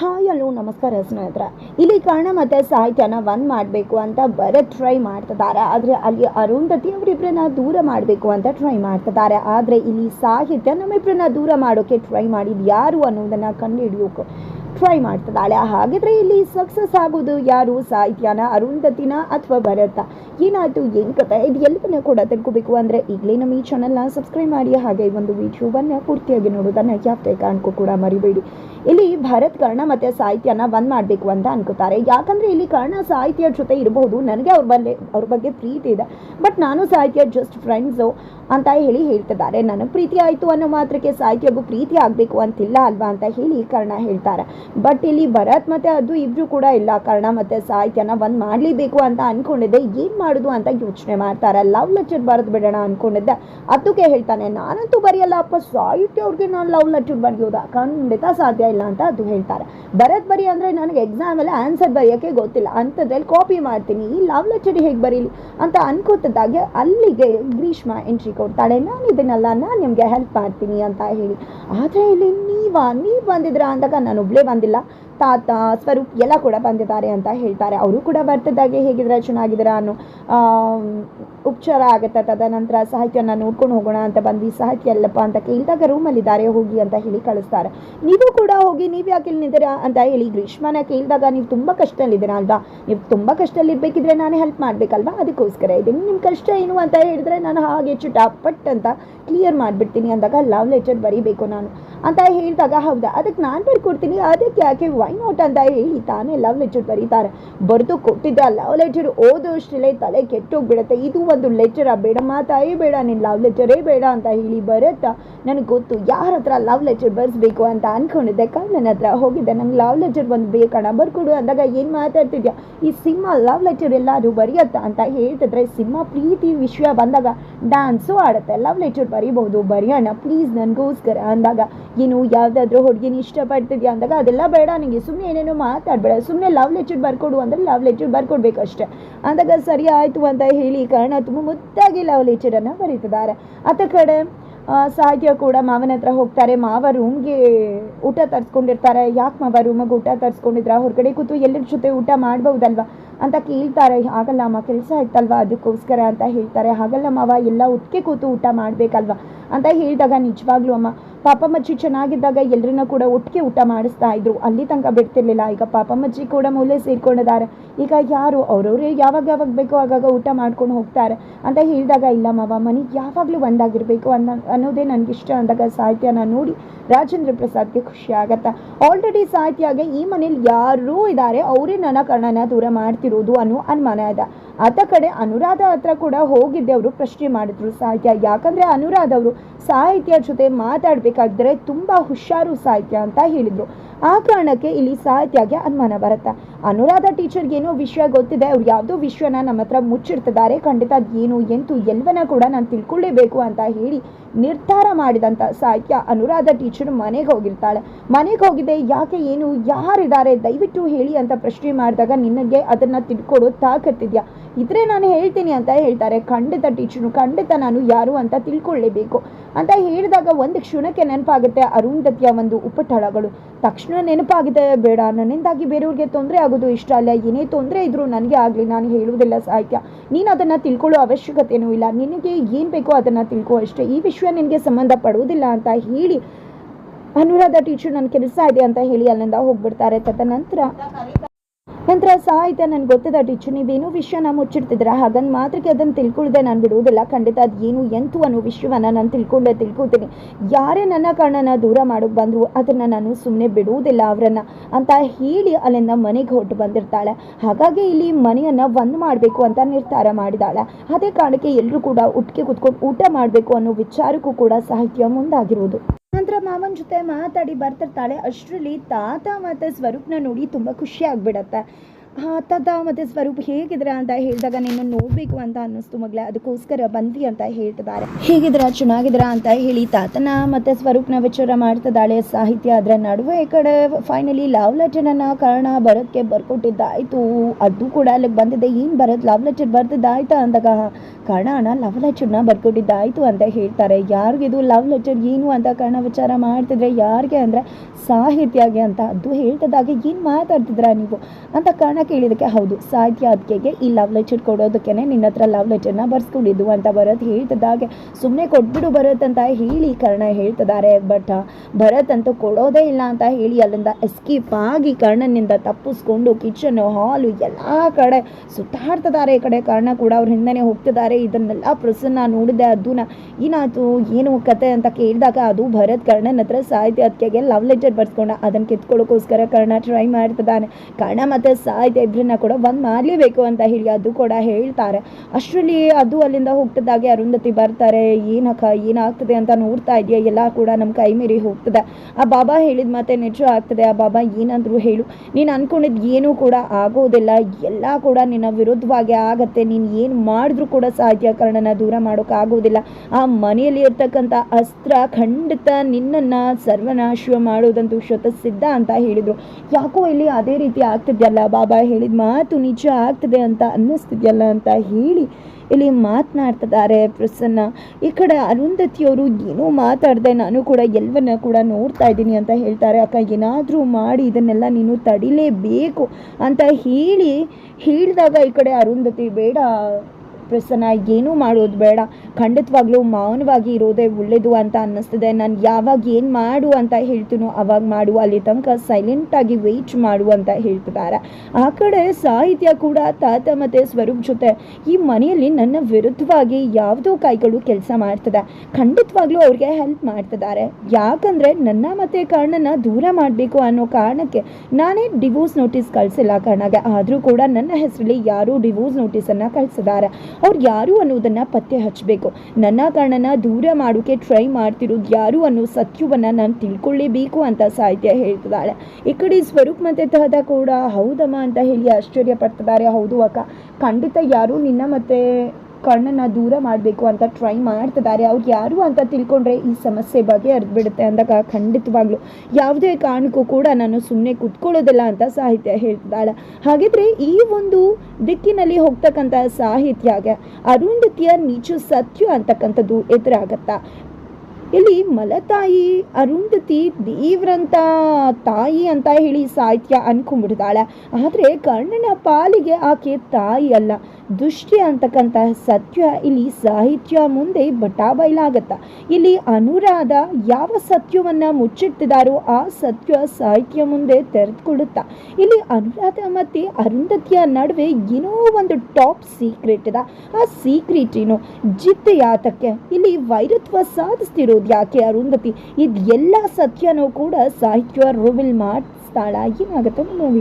Hi, hello, ನಮಸ್ಕಾರ ಸ್ನೇಹಿತರೆ. ಇಲ್ಲಿ ಕರ್ಣ ಮತ್ತು ಸಾಹಿತ್ಯನ ಒಂದು ಮಾಡಬೇಕು ಅಂತ ಭರತ್ ಟ್ರೈ ಮಾಡ್ತಿದ್ದಾರೆ. ಆದರೆ ಅಲ್ಲಿ ಅರುಂಧತಿ ಅವರಿಬ್ಬರನ್ನ ದೂರ ಮಾಡಬೇಕು ಅಂತ ಟ್ರೈ ಮಾಡ್ತಿದ್ದಾರೆ. ಆದರೆ ಇಲ್ಲಿ ಸಾಹಿತ್ಯ ನಮ್ಮಿಬ್ಬರನ್ನ ದೂರ ಮಾಡೋಕ್ಕೆ ಟ್ರೈ ಮಾಡಿದ್ದು ಯಾರು ಅನ್ನೋದನ್ನು ಕಂಡುಹಿಡಿಯೋಕೆ ಟ್ರೈ ಮಾಡ್ತಿದ್ದಾಳೆ ಹಾಗಿದ್ರೆ ಇಲ್ಲಿ ಸಕ್ಸಸ್ ಆಗೋದು ಯಾರು? ಸಾಹಿತ್ಯನ ಅರುಂಧತಿನ ಅಥವಾ ಭರತ? ಏನಾಯಿತು ಏನು ಕಥೆ ಇದು ಎಲ್ಲದನ್ನ ಕೂಡ ತಿಳ್ಕೊಬೇಕು ಅಂದರೆ ಈಗಲೇ ನಮ್ಮ ಈ ಚಾನಲ್ನ ಸಬ್ಸ್ಕ್ರೈಬ್ ಮಾಡಿ. ಹಾಗೆ ಈ ಒಂದು ವಿಡಿಯೋವನ್ನು ಪೂರ್ತಿಯಾಗಿ ನೋಡೋದನ್ನು ಯಾವುದೇ ಕಾರಣಕ್ಕೂ ಕೂಡ ಮರಿಬೇಡಿ. ಇಲ್ಲಿ ಭರತ್ ಕರ್ಣ ಮತ್ತು ಸಾಹಿತ್ಯನ ಬಂದ್ ಮಾಡಬೇಕು ಅಂತ ಅನ್ಕೋತಾರೆ. ಯಾಕಂದರೆ ಇಲ್ಲಿ ಕರ್ಣ ಸಾಹಿತ್ಯ ಜೊತೆ ಇರಬಹುದು. ನನಗೆ ಅವ್ರ ಬಲ್ಲೆ, ಅವ್ರ ಬಗ್ಗೆ ಪ್ರೀತಿ ಇದೆ. ಬಟ್ ನಾನು ಸಾಹಿತ್ಯ ಜಸ್ಟ್ ಫ್ರೆಂಡ್ಸು ಅಂತ ಹೇಳಿ ಹೇಳ್ತಿದ್ದಾರೆ. ನನಗೆ ಪ್ರೀತಿ ಆಯಿತು ಅನ್ನೋ ಮಾತ್ರಕ್ಕೆ ಸಾಹಿತ್ಯಗೂ ಪ್ರೀತಿ ಆಗಬೇಕು ಅಂತಿಲ್ಲ ಅಲ್ವಾ ಅಂತ ಹೇಳಿ ಕರ್ಣ ಹೇಳ್ತಾರೆ. ಬಟ್ ಇಲ್ಲಿ ಭರತ್ ಮತ್ತು ಅದು ಇಬ್ಬರು ಕೂಡ ಇಲ್ಲ. ಕರ್ಣ ಮತ್ತು ಸಾಹಿತ್ಯನ ಒಂದ್ ಮಾಡಲೇಬೇಕು ಅಂತ ಅನ್ಕೊಂಡಿದ್ದೆ. ಏನು ಮಾಡೋದು ಅಂತ ಯೋಚನೆ ಮಾಡ್ತಾರೆ. ಲವ್ ಲೆಟರ್ ಬರೆದು ಬಿಡೋಣ ಅನ್ಕೊಂಡಿದ್ದೆ. ಅದಕ್ಕೆ ಹೇಳ್ತಾನೆ, ನಾನಂತೂ ಬರೆಯಲ್ಲ ಅಪ್ಪ. ಸಾಹಿತ್ಯ ಅವ್ರಿಗೆ ನಾನು ಲವ್ ಲೆಟರ್ ಬರೆಯೋದ? ಖಂಡಿತ ಸಾಧ್ಯ ಇಲ್ಲ ಅಂತ ಅದು ಹೇಳ್ತಾರೆ. ಭರತ್ ಬರಿ ಅಂದರೆ ನನಗೆ ಎಕ್ಸಾಮಲ್ಲಿ ಆನ್ಸರ್ ಬರೆಯೋಕ್ಕೆ ಗೊತ್ತಿಲ್ಲ. ಅಂಥದ್ರಲ್ಲಿ ಕಾಪಿ ಮಾಡ್ತೀನಿ. ಈ ಲವ್ ಲೆಟರ್ ಹೇಗೆ ಬರೀಲಿ? ಅಂತ ಅಂದ್ಕೊತಿದ್ದಾಗೆ ಅಲ್ಲಿಗೆ ಗ್ರೀಷ್ಮ ಎಂಟ್ರಿ ಕೊಡ್ತಾಳೆ. ನಾನು ಇದನ್ನೆಲ್ಲ. ನಾನು ನಿಮಗೆ ಹೆಲ್ಪ್ ಮಾಡ್ತೀನಿ ಅಂತ ಹೇಳಿ. ಆದರೆ ಇಲ್ಲಿ ನೀವಾ, ನೀವು ಬಂದಿದ್ರ ಅಂದಾಗ ನಾನು ಒಬ್ಬಳೇ ಬಂದಿಲ್ಲ ತಾತ, ಸ್ವರೂಪ್ ಎಲ್ಲ ಕೂಡ ಬಂದಿದ್ದಾರೆ ಅಂತ ಹೇಳ್ತಾರೆ. ಅವರು ಕೂಡ ಬರ್ತಿದ್ದಾಗೆ ಹೇಗಿದ್ರೆ ಚೆನ್ನಾಗಿದ್ದೀರಾ ಅನ್ನೋ ಉಪಚಾರ ಆಗುತ್ತೆ. ತದನಂತರ ಸಾಹಿತ್ಯನ ನೋಡ್ಕೊಂಡು ಹೋಗೋಣ ಅಂತ ಬಂದು ಸಾಹಿತ್ಯ ಎಲ್ಲಪ್ಪ ಅಂತ ಕೇಳಿದಾಗ ರೂಮಲ್ಲಿದ್ದಾರೆ ಹೋಗಿ ಅಂತ ಹೇಳಿ ಕಳಿಸ್ತಾರೆ. ನೀವು ಕೂಡ ಹೋಗಿ, ನೀವು ಯಾಕೆ ಇಲ್ಲಿದ್ದೀರಾ ಅಂತ ಹೇಳಿ ಗ್ರೀಷ್ಮನ ಕೇಳಿದಾಗ ನೀವು ತುಂಬ ಕಷ್ಟದಲ್ಲಿದ್ದೀರಾ ಅಲ್ವಾ? ನೀವು ತುಂಬ ಕಷ್ಟದಲ್ಲಿರಬೇಕಿದ್ರೆ ನಾನು ಹೆಲ್ಪ್ ಮಾಡಬೇಕಲ್ವಾ? ಅದಕ್ಕೋಸ್ಕರ ಇದ್ದೀನಿ ನಿಮ್ಮ ಕಷ್ಟ ಏನು ಅಂತ ಹೇಳಿದ್ರೆ ನಾನು ಹಾಗೆ ಚುಟಾಪಟ್ ಅಂತ ಕ್ಲಿಯರ್ ಮಾಡಿಬಿಡ್ತೀನಿ ಅಂದಾಗ, ಲವ್ ಲೆಟರ್ ಬರೀಬೇಕು ನಾನು ಅಂತ ಹೇಳಿದಾಗ, ಹೌದಾ? ಅದಕ್ಕೆ ನಾನು ಬರ್ಕೊಡ್ತೀನಿ. ಅದಕ್ಕೆ ಯಾಕೆ ವೈ ನಾಟ್ ಅಂತ ಹೇಳಿ ತಾನೇ ಲವ್ ಲೆಟರ್ ಬರೀತಾರೆ. ಬರೆದು ಕೊಟ್ಟಿದ್ದ ಲವ್ ಲೆಟರ್ ಓದೋಷ್ಟರಲ್ಲೇ ತಲೆ ಕೆಟ್ಟೋಗ್ಬಿಡುತ್ತೆ. ಇದು ಒಂದು ಲೆಟರ ಬೇಡ ಮಾತಾಯೇ ಬೇಡ, ನೀನು ಲವ್ ಲೆಟರೇ ಬೇಡ ಅಂತ ಹೇಳಿ ಬರುತ್ತಾ. ನನಗೆ ಗೊತ್ತು ಯಾರ ಹತ್ರ ಲವ್ ಲೆಟರ್ ಬರ್ಸ್ಬೇಕು ಅಂತ ಅನ್ಕೊಂಡಿದ್ದೆ. ನನ್ನ ಹತ್ರ ಹೋಗಿದ್ದೆ. ನಂಗೆ ಲವ್ ಲೆಟರ್ ಒಂದು ಬೇಕಣ ಬರ್ಕೊಡು ಅಂದಾಗ ಏನು ಮಾತಾಡ್ತಿದ್ಯಾ? ಈ ಸಿಂಹ ಲವ್ ಲೆಟರ್ ಎಲ್ಲಾದರೂ ಬರೆಯತ್ತಾ ಅಂತ ಹೇಳ್ತಿದ್ರೆ ಸಿಂಹ ಪ್ರೀತಿ ವಿಷಯ ಬಂದಾಗ ಡ್ಯಾನ್ಸು ಆಡುತ್ತೆ. ಲವ್ ಲೆಟರ್ ಬರೀಬಹುದು ಬರೆಯೋಣ ಪ್ಲೀಸ್ ನನಗೋಸ್ಕರ ಅಂದಾಗ. ಏನು ಯಾವುದಾದ್ರೂ ಹುಡುಗಿನ ಇಷ್ಟಪಡ್ತಿದ್ಯಾ ಅಂದಾಗ, ಅದೆಲ್ಲ ಬೇಡ ನನಗೆ ಸುಮ್ಮನೆ ಏನೇನೋ ಮಾತಾಡಬೇಡ. ಸುಮ್ಮನೆ ಲವ್ ಲೆಟರ್ ಬರ್ಕೊಡು ಅಂದರೆ ಲವ್ ಲೆಟರ್ ಬರ್ಕೊಡ್ಬೇಕಷ್ಟೆ ಅಂದಾಗ ಸರಿ ಆಯಿತು ಅಂತ ಹೇಳಿ ಕಾರಣ ತುಂಬ ಮುದ್ದಾಗಿ ಲವ್ ಲೆಟರನ್ನು ಬರೀತಿದ್ದಾರೆ. ಅತ್ತ ಕಡೆ ಸಾಹಿತ್ಯ ಕೂಡ ಮಾವನ ಹತ್ರ ಹೋಗ್ತಾರೆ. ಮಾವ ರೂಮ್ಗೆ ಊಟ ತರಿಸ್ಕೊಂಡಿರ್ತಾರೆ. ಯಾಕೆ ಮಾವ ರೂಮಿಗೆ ಊಟ ತರಿಸ್ಕೊಂಡಿದ್ರ? ಹೊರಗಡೆ ಕೂತು ಎಲ್ಲರ ಜೊತೆ ಊಟ ಮಾಡ್ಬೋದಲ್ವಾ ಅಂತ ಕೇಳ್ತಾರೆ. ಹಾಗಲ್ಲಮ್ಮ ಅಮ್ಮ, ಕೆಲಸ ಆಯ್ತಲ್ವಾ ಅದಕ್ಕೋಸ್ಕರ ಅಂತ ಹೇಳ್ತಾರೆ. ಹಾಗಲ್ಲಮ್ಮವ ಎಲ್ಲ ಒಟ್ಟಿಗೆ ಕೂತು ಊಟ ಮಾಡಬೇಕಲ್ವ ಅಂತ ಹೇಳಿದಾಗ ನಿಜವಾಗ್ಲೂ ಅಮ್ಮ, ಪಾಪ ಮಜ್ಜಿ ಚೆನ್ನಾಗಿದ್ದಾಗ ಎಲ್ಲರನ್ನ ಕೂಡ ಒಟ್ಟಿಗೆ ಊಟ ಮಾಡಿಸ್ತಾ ಇದ್ರು. ಅಲ್ಲಿ ತನಕ ಬಿಡ್ತಿರ್ಲಿಲ್ಲ. ಈಗ ಪಾಪ ಮಜ್ಜಿ ಕೂಡ ಮೂಲೆ ಸೇರ್ಕೊಂಡಿದ್ದಾರೆ. ಈಗ ಯಾರು? ಅವ್ರವ್ರೇ ಯಾವಾಗ ಯಾವಾಗ ಬೇಕೋ ಆಗಾಗ ಊಟ ಮಾಡ್ಕೊಂಡು ಹೋಗ್ತಾರೆ ಅಂತ ಹೇಳಿದಾಗ, ಇಲ್ಲ ಮಾವ, ಮನೆ ಯಾವಾಗಲೂ ಒಂದಾಗಿರಬೇಕು ಅನ್ನೋ, ಅನ್ನೋದೇ ನನಗಿಷ್ಟ ಅಂದಾಗ ಸಾಹಿತ್ಯನ ನೋಡಿ ರಾಜೇಂದ್ರ ಪ್ರಸಾದ್ಗೆ ಖುಷಿ ಆಗತ್ತೆ. ಆಲ್ರೆಡಿ ಸಾಹಿತ್ಯಾಗೆ ಈ ಮನೇಲಿ ಯಾರೂ ಇದ್ದಾರೆ. ಅವರೇ ನನ್ನ ಕರ್ಣನ ದೂರ ಮಾಡ್ತಿರೋದು ಅನ್ನೋ ಅನುಮಾನ ಇದೆ ಆತ ಕಡೆ ಅನುರಾಧ ಹತ್ರ ಕೂಡ ಹೋಗಿದ್ದೆ ಅವರು ಪ್ರಶ್ನೆ ಮಾಡಿದ್ರು ಸಾಹಿತ್ಯ. ಯಾಕಂದ್ರೆ ಅನುರಾಧ ಅವರು ಸಾಹಿತ್ಯ ಜೊತೆ ಮಾತಾಡಬೇಕಾದ್ರೆ ತುಂಬ ಹುಷಾರು ಸಾಹಿತ್ಯ ಅಂತ ಹೇಳಿದ್ರು. ಆ ಕಾರಣಕ್ಕೆ ಇಲ್ಲಿ ಸಾಹಿತ್ಯಗೆ ಅನುಮಾನ ಬರುತ್ತೆ. ಅನುರಾಧ ಟೀಚರ್ಗೆ ಏನೋ ವಿಷಯ ಗೊತ್ತಿದೆ. ಅವ್ರು ಯಾವುದೋ ವಿಷಯನ ನಮ್ಮ ಹತ್ರ ಮುಚ್ಚಿಡ್ತಿದ್ದಾರೆ. ಖಂಡಿತ ಅದು ಏನು, ಎಂತು ಎಲ್ಲವನ್ನ ಕೂಡ ನಾನು ತಿಳ್ಕೊಳ್ಳೇಬೇಕು ಅಂತ ಹೇಳಿ ನಿರ್ಧಾರ ಮಾಡಿದಂಥ ಸಾಹಿತ್ಯ ಅನುರಾಧ ಟೀಚರ್ ಮನೆಗೆ ಹೋಗಿರ್ತಾಳೆ. ಮನೆಗೆ ಹೋಗಿದೆ ಯಾಕೆ ಏನು, ಯಾರಿದ್ದಾರೆ? ದಯವಿಟ್ಟು ಹೇಳಿ ಅಂತ ಪ್ರಶ್ನೆ ಮಾಡಿದಾಗ ನಿನಗೆ ಅದನ್ನು ತಿಳ್ಕೊಡೋ ತಾಕತ್ತಿದ್ಯಾ? ಇದ್ರೆ ನಾನು ಹೇಳ್ತೀನಿ ಅಂತ ಹೇಳ್ತಾರೆ. ಖಂಡಿತ ಟೀಚರು ಖಂಡಿತ ನಾನು ಯಾರು ಅಂತ ತಿಳ್ಕೊಳ್ಳೇಬೇಕು ಅಂತ ಹೇಳಿದಾಗ ಒಂದು ಕ್ಷಣಕ್ಕೆ ನೆನಪಾಗುತ್ತೆ ಅರುಂಧತಿಯ ಒಂದು ಉಪಟಳಗಳು. ತಕ್ಷಣ ನೆನಪಾಗಿದೆ, ಬೇಡ. ನನ್ನಿಂದಾಗಿ ಬೇರೆಯವ್ರಿಗೆ ತೊಂದರೆ ಆಗೋದು ಇಷ್ಟ ಅಲ್ಲ. ಏನೇ ತೊಂದರೆ ಇದ್ದರೂ ನನಗೆ ಆಗಲಿ, ನಾನು ಹೇಳುವುದಿಲ್ಲ ಸಾಹಿತ್ಯ. ನೀನು ಅದನ್ನು ತಿಳ್ಕೊಳ್ಳೋ ಅವಶ್ಯಕತೆಯೂ ಇಲ್ಲ. ನಿನಗೆ ಏನು ಬೇಕೋ ಅದನ್ನು ತಿಳ್ಕೊ ಅಷ್ಟೇ. ಈ ವಿಷಯ ನಿನಗೆ ಸಂಬಂಧ ಪಡುವುದಿಲ್ಲ ಅಂತ ಹೇಳಿ, ಅನುರಾಧ ಟೀಚರ್ ನನ್ನ ಕೆಲಸ ಇದೆ ಅಂತ ಹೇಳಿ ಅಲ್ಲಿಂದ ಹೋಗ್ಬಿಡ್ತಾರೆ. ತದನಂತರ ನಂತರ ಸಾಹಿತ್ಯ ನನ್ಗೆ ಗೊತ್ತದ ಟೀಚರ್ ನೀವೇನು? ವಿಷಯನ ಮುಚ್ಚಿಡ್ತಿದ್ರ ಹಾಗಂದ್ ಮಾತ್ರಕ್ಕೆ ಅದನ್ನು ತಿಳ್ಕೊಳ್ದೆ ನಾನು ಬಿಡುವುದಿಲ್ಲ. ಖಂಡಿತ ಅದು ಏನು ಎಂತು ಅನ್ನೋ ವಿಷಯವನ್ನು ನಾನು ತಿಳ್ಕೊಂಡೆ, ತಿಳ್ಕೊತೀನಿ. ಯಾರೇ ನನ್ನ ಕಾರಣನ ದೂರ ಮಾಡೋಕೆ ಬಂದರು ಅದನ್ನು ನಾನು ಸುಮ್ಮನೆ ಬಿಡುವುದಿಲ್ಲ ಅವರನ್ನು ಅಂತ ಹೇಳಿ ಅಲ್ಲಿಂದ ಮನೆಗೆ ಹೊರಟು ಬಂದಿರ್ತಾಳೆ. ಹಾಗಾಗಿ ಇಲ್ಲಿ ಮನೆಯನ್ನು ಒಂದು ಮಾಡಬೇಕು ಅಂತ ನಿರ್ಧಾರ ಮಾಡಿದಾಳೆ. ಅದೇ ಕಾರಣಕ್ಕೆ ಎಲ್ಲರೂ ಕೂಡ ಒಟ್ಟಿಗೆ ಕುತ್ಕೊಂಡು ಊಟ ಮಾಡಬೇಕು ಅನ್ನೋ ವಿಚಾರಕ್ಕೂ ಕೂಡ ಸಾಹಿತ್ಯ ಮುಂದಾಗಿರುವುದು ನಂತರ ಮಾವನ ಜೊತೆ ಮಾತಾಡಿ ಬರ್ತಿರ್ತಾಳೆ. ಅಷ್ಟರಲ್ಲಿ ತಾತ ಮತ್ತು ಸ್ವರೂಪ್ನ ನೋಡಿ ತುಂಬ ಖುಷಿ ಆಗ್ಬಿಡತ್ತೆ. ಆ ತಾತ ಮತ್ತು ಸ್ವರೂಪ ಹೇಗಿದ್ರ ಅಂತ ಹೇಳಿದಾಗ ನಿನ್ನ ನೋಡಬೇಕು ಅಂತ ಅನ್ನಿಸ್ತು ಮಗಳೇ ಅದಕ್ಕೋಸ್ಕರ ಬಂದ್ವಿ ಅಂತ ಹೇಳ್ತಿದ್ದಾರೆ. ಹೇಗಿದ್ರ, ಚೆನ್ನಾಗಿದ್ರ ಅಂತ ಹೇಳಿ ತಾತನ ಮತ್ತು ಸ್ವರೂಪ್ನ ವಿಚಾರ ಮಾಡ್ತಿದ್ದಾಳೆ. ಸಾಹಿತ್ಯ ಅದರ ನಡುವೆ ಈ ಕಡೆ ಫೈನಲಿ ಲವ್ ಲೆಟರನ್ನು ಕಾರಣ ಬರೋಕ್ಕೆ ಬರ್ಕೊಟ್ಟಿದ್ದಾಯಿತು. ಅದು ಕೂಡ ಅಲ್ಲಿಗೆ ಬಂದಿದೆ. ಏನು ಬರೋದು ಲವ್ ಲೆಟರ್ ಬರ್ತಿದ್ದಾಯ್ತಾ ಅಂದಾಗ, ಕಾರಣ ಅಣ್ಣ ಲವ್ ಲೆಟರ್ನ ಬರ್ಕೊಟ್ಟಿದ್ದಾಯ್ತು ಅಂತ ಹೇಳ್ತಾರೆ. ಯಾರಿಗಿದು ಲವ್ ಲೆಟರ್ ಏನು ಅಂತ ಕಾರಣ ವಿಚಾರ ಮಾಡ್ತಿದ್ರೆ, ಯಾರಿಗೆ ಅಂದರೆ ಸಾಹಿತ್ಯಗೆ ಅಂತ. ಅದು ಹೇಳ್ತಿದ್ದಾಗೆ ಏನು ಮಾತಾಡ್ತಿದ್ರ ನೀವು? ಅಂತ ಕಾರಣ ಕೇಳಿದಕ್ಕೆ ಹೌದು, ಸಾಹಿತ್ಯ ಅದಕ್ಕೆ ಈ ಲವ್ ಲೆಟರ್ ಕೊಡೋದಕ್ಕೆ ನಿನ್ನ ಹತ್ರ ಲವ್ ಲೆಟರ್ನ ಬರ್ಸ್ಕೊಂಡಿದ್ದು ಅಂತ ಭರತ್ ಹೇಳ್ತಿದ್ದಾಗೆ ಸುಮ್ಮನೆ ಕೊಟ್ಬಿಡು ಭರತ್ ಅಂತ ಹೇಳಿ ಕರ್ಣ ಹೇಳ್ತಿದ್ದಾರೆ ಬಟ್ ಭರತ್ ಅಂತೂ ಕೊಡೋದೇ ಇಲ್ಲ ಅಂತ ಹೇಳಿ ಅಲ್ಲಿಂದ ಎಸ್ಕೇಪ್ ಆಗಿ ಕರ್ಣನಿಂದ ತಪ್ಪಿಸ್ಕೊಂಡು ಕಿಚನ್ ಹಾಲು ಎಲ್ಲ ಕಡೆ ಸುತ್ತಾಡ್ತಿದ್ದಾರೆ ಈ ಕಡೆ ಕರ್ಣ ಕೂಡ ಅವ್ರ ಹಿಂದೆನೇ ಹೋಗ್ತಿದ್ದಾರೆ ಇದನ್ನೆಲ್ಲ ಪ್ರಸನ್ನ ನೋಡಿದೆ ಅದನ್ನ ಏನಾಯ್ತು, ಏನು ಕತೆ ಅಂತ ಕೇಳಿದಾಗ ಅದು ಭರತ್ ಕರ್ಣನ ಹತ್ರ ಸಾಹಿತ್ಯ ಅದಕ್ಕೆ ಲವ್ ಲೆಟರ್ ಬರ್ಸ್ಕೊಂಡ. ಅದನ್ನು ಕಿತ್ಕೊಳ್ಳೋಕ್ಕೋಸ್ಕರ ಕರ್ಣ ಟ್ರೈ ಮಾಡ್ತಿದ್ದಾನೆ. ಕರ್ಣ ಮತ್ತೆ ಸಾಹಿತ್ಯ ಇಬ್ಬರನ್ನ ಕೂಡ ಒಂದು ಮಾಡಲೇಬೇಕು ಅಂತ ಹೇಳಿ ಅದು ಕೂಡ ಹೇಳ್ತಾರೆ. ಅಷ್ಟರಲ್ಲಿ ಅದು ಅಲ್ಲಿಂದ ಹೋಗ್ತದಾಗೆ, ಅರುಂಧತಿ ಬರ್ತಾರೆ, ಏನಕ್ಕ, ಏನಾಗ್ತದೆ ಅಂತ ನೋಡ್ತಾ ಇದೆಯಾ? ಎಲ್ಲ ಕೂಡ ನಮ್ಮ ಕೈ ಮೀರಿ ಹೋಗ್ತದೆ. ಆ ಬಾಬಾ ಹೇಳಿದ ಮತ್ತೆ ನಿಜ ಆಗ್ತದೆ. ಆ ಬಾಬಾ ಏನಂದ್ರು ಹೇಳು. ನೀನು ಅನ್ಕೊಂಡಿದ್ ಏನೂ ಕೂಡ ಆಗೋದಿಲ್ಲ. ಎಲ್ಲ ಕೂಡ ನಿನ್ನ ವಿರುದ್ಧವಾಗಿ ಆಗತ್ತೆ. ನೀನು ಏನು ಮಾಡಿದ್ರು ಕೂಡ ಸಾಧ್ಯ ಸಾಹಿತ್ಯಕರಣನ ದೂರ ಮಾಡೋಕ್ಕಾಗೋದಿಲ್ಲ ಆ ಮನೆಯಲ್ಲಿ ಇರ್ತಕ್ಕಂಥ ಅಸ್ತ್ರ ಖಂಡಿತ ನಿನ್ನನ್ನು ಸರ್ವನಾಶ ಮಾಡೋದಂತೂ ಶತಸಿದ್ಧ ಅಂತ ಹೇಳಿದರು. ಯಾಕೋ ಇಲ್ಲಿ ಅದೇ ರೀತಿ ಆಗ್ತಿದೆಯಲ್ಲ ಬಾಬಾ? ಹೇಳಿದ ಮಾತು ನಿಜ ಆಗ್ತದೆ ಅಂತ ಅನ್ನಿಸ್ತಿದೆಯಲ್ಲ ಅಂತ ಹೇಳಿ ಇಲ್ಲಿ ಮಾತನಾಡ್ತಿದ್ದಾರೆ ಪ್ರಸನ್ನ. ಈ ಕಡೆ ಅರುಂಧತಿಯವರು ಏನೂ ಮಾತಾಡದೆ, ನಾನು ಕೂಡ ಎಲ್ಲವನ್ನ ಕೂಡ ನೋಡ್ತಾ ಇದ್ದೀನಿ ಅಂತ ಹೇಳ್ತಾರೆ. ಅಕ್ಕ, ಏನಾದರೂ ಮಾಡಿ, ಇದನ್ನೆಲ್ಲ ನೀನು ತಡಿಲೇಬೇಕು ಅಂತ ಹೇಳಿ, ಹೇಳಿದಾಗ ಈ ಕಡೆ ಅರುಂಧತಿ, ಬೇಡ. ಪ್ರಸನ್ನ ಏನೂ ಮಾಡೋದು ಬೇಡ. ಖಂಡಿತವಾಗ್ಲೂ ಮೌನವಾಗಿ ಇರೋದೇ ಒಳ್ಳೆಯದು ಅಂತ ಅನ್ನಿಸ್ತದೆ. ನಾನು ಯಾವಾಗ ಏನು ಮಾಡು ಅಂತ ಹೇಳ್ತೀನೋ ಅವಾಗ ಮಾಡು. ಅಲ್ಲಿ ತನಕ ಸೈಲೆಂಟಾಗಿ ವೆಯ್ಟ್ ಮಾಡು ಅಂತ ಹೇಳ್ತಿದ್ದಾರೆ. ಆ ಕಡೆ ಸಾಹಿತ್ಯ ಕೂಡ ತಾತ ಮತ್ತು ಸ್ವರೂಪ್ ಜೊತೆ ಈ ಮನೆಯಲ್ಲಿ ನನ್ನ ವಿರುದ್ಧವಾಗಿ ಯಾವುದೋ ಕೈಗಳು ಕೆಲಸ ಮಾಡ್ತದೆ. ಖಂಡಿತವಾಗ್ಲೂ ಅವ್ರಿಗೆ ಹೆಲ್ಪ್ ಮಾಡ್ತಿದ್ದಾರೆ. ಯಾಕಂದರೆ ನನ್ನ ಮತ್ತೆ ಕರ್ಣನ ದೂರ ಮಾಡಬೇಕು ಅನ್ನೋ ಕಾರಣಕ್ಕೆ ನಾನೇ ಡಿವೋರ್ಸ್ ನೋಟಿಸ್ ಕಳಿಸಿಲ್ಲ ಕರ್ಣಗೆ. ಆದರೂ ಕೂಡ ನನ್ನ ಹೆಸರಲ್ಲಿ ಯಾರೂ ಡಿವೋರ್ಸ್ ನೋಟಿಸನ್ನು ಕಳಿಸಿದ್ದಾರೆ. ಅವ್ರು ಯಾರು ಅನ್ನೋದನ್ನು ಪತ್ತೆ ಹಚ್ಚಬೇಕು ನನ್ನ ಕಾರಣನ ದೂರ ಮಾಡೋಕ್ಕೆ ಟ್ರೈ ಮಾಡ್ತಿರೋದು ಯಾರು ಅನ್ನೋ ಸತ್ಯವನ್ನು ನಾನು ತಿಳ್ಕೊಳ್ಳೇಬೇಕು ಅಂತ ಸಾಹಿತ್ಯ ಹೇಳ್ತಿದ್ದಾಳೆ. ಈ ಕಡೆ ಸ್ವರೂಪ್ ಮತ್ತೆ ತಹದ ಕೂಡ, ಹೌದಮ್ಮ ಅಂತ ಹೇಳಿ ಆಶ್ಚರ್ಯ ಪಡ್ತಿದ್ದಾರೆ. ಹೌದು ಅಕ್ಕ, ಖಂಡಿತ ಯಾರು ನಿನ್ನ ಮತ್ತೆ ಕಣ್ಣನ್ನು ದೂರ ಮಾಡಬೇಕು ಅಂತ ಟ್ರೈ ಮಾಡ್ತಿದ್ದಾರೆ. ಅವ್ರು ಯಾರು ಅಂತ ತಿಳ್ಕೊಂಡ್ರೆ ಈ ಸಮಸ್ಯೆ ಬಗೆಹರಿದು ಬಿಡುತ್ತೆ ಅಂದಾಗ ಖಂಡಿತವಾಗ್ಲೂ ಯಾವುದೇ ಕಾರಣಕ್ಕೂ ಕೂಡ ನಾನು ಸುಮ್ಮನೆ ಕುತ್ಕೊಳ್ಳೋದಿಲ್ಲ ಅಂತ ಸಾಹಿತ್ಯ ಹೇಳ್ತಿದ್ದಾಳೆ. ಹಾಗಿದ್ರೆ ಈ ಒಂದು ದಿಕ್ಕಿನಲ್ಲಿ ಹೋಗ್ತಕ್ಕಂಥ ಸಾಹಿತ್ಯಗೆ ಅರುಂಧತಿಯ ನೀಚು ಸತ್ಯ ಅಂತಕ್ಕಂಥದ್ದು ಎದುರಾಗತ್ತಾ? ಇಲ್ಲಿ ಮಲತಾಯಿ ಅರುಂಧತಿ ದೇವ್ರಂತ ತಾಯಿ ಅಂತ ಹೇಳಿ ಸಾಹಿತ್ಯ ಅನ್ಕೊಂಡ್ಬಿಡ್ತಾಳೆ ಆದರೆ ಕರ್ಣನ ಪಾಲಿಗೆ ಆಕೆ ತಾಯಿ ಅಲ್ಲ. ದುಷ್ಟಿ ಅಂತಕ್ಕಂತಹ ಸತ್ಯ, ಇಲ್ಲಿ ಸಾಹಿತ್ಯ ಮುಂದೆ ಬಟಾಬೈಲಾಗತ್ತ ಇಲ್ಲಿ ಅನುರಾಧ ಯಾವ ಸತ್ಯವನ್ನ ಮುಚ್ಚಿಟ್ಟಿದಾರೋ ಆ ಸತ್ಯ ಸಾಹಿತ್ಯ ಮುಂದೆ ತೆರೆದುಕೊಳ್ಳುತ್ತಾ. ಇಲ್ಲಿ ಅನುರಾಧ ಮತ್ತು ಅರುಂಧತಿಯ ನಡುವೆ ಏನೋ ಒಂದು ಟಾಪ್ ಸೀಕ್ರೆಟ್ ಇದೆ. ಆ ಸೀಕ್ರೆಟ್ ಏನು? ಜಿದ್ದೆ ಯಾತಕ್ಕೆ ಇಲ್ಲಿ ವೈರತ್ವ ಸಾಧಿಸ್ತಿರೋದು ಯಾಕೆ ಅರುಂಧತಿ? ಇದೆಲ್ಲ ಸತ್ಯನೂ ಕೂಡ ಸಾಹಿತ್ಯ ರಿವಿಲ್ ಮಾಡಿಸ್ತಾಳ ಏನಾಗುತ್ತೆ ಮೂವಿ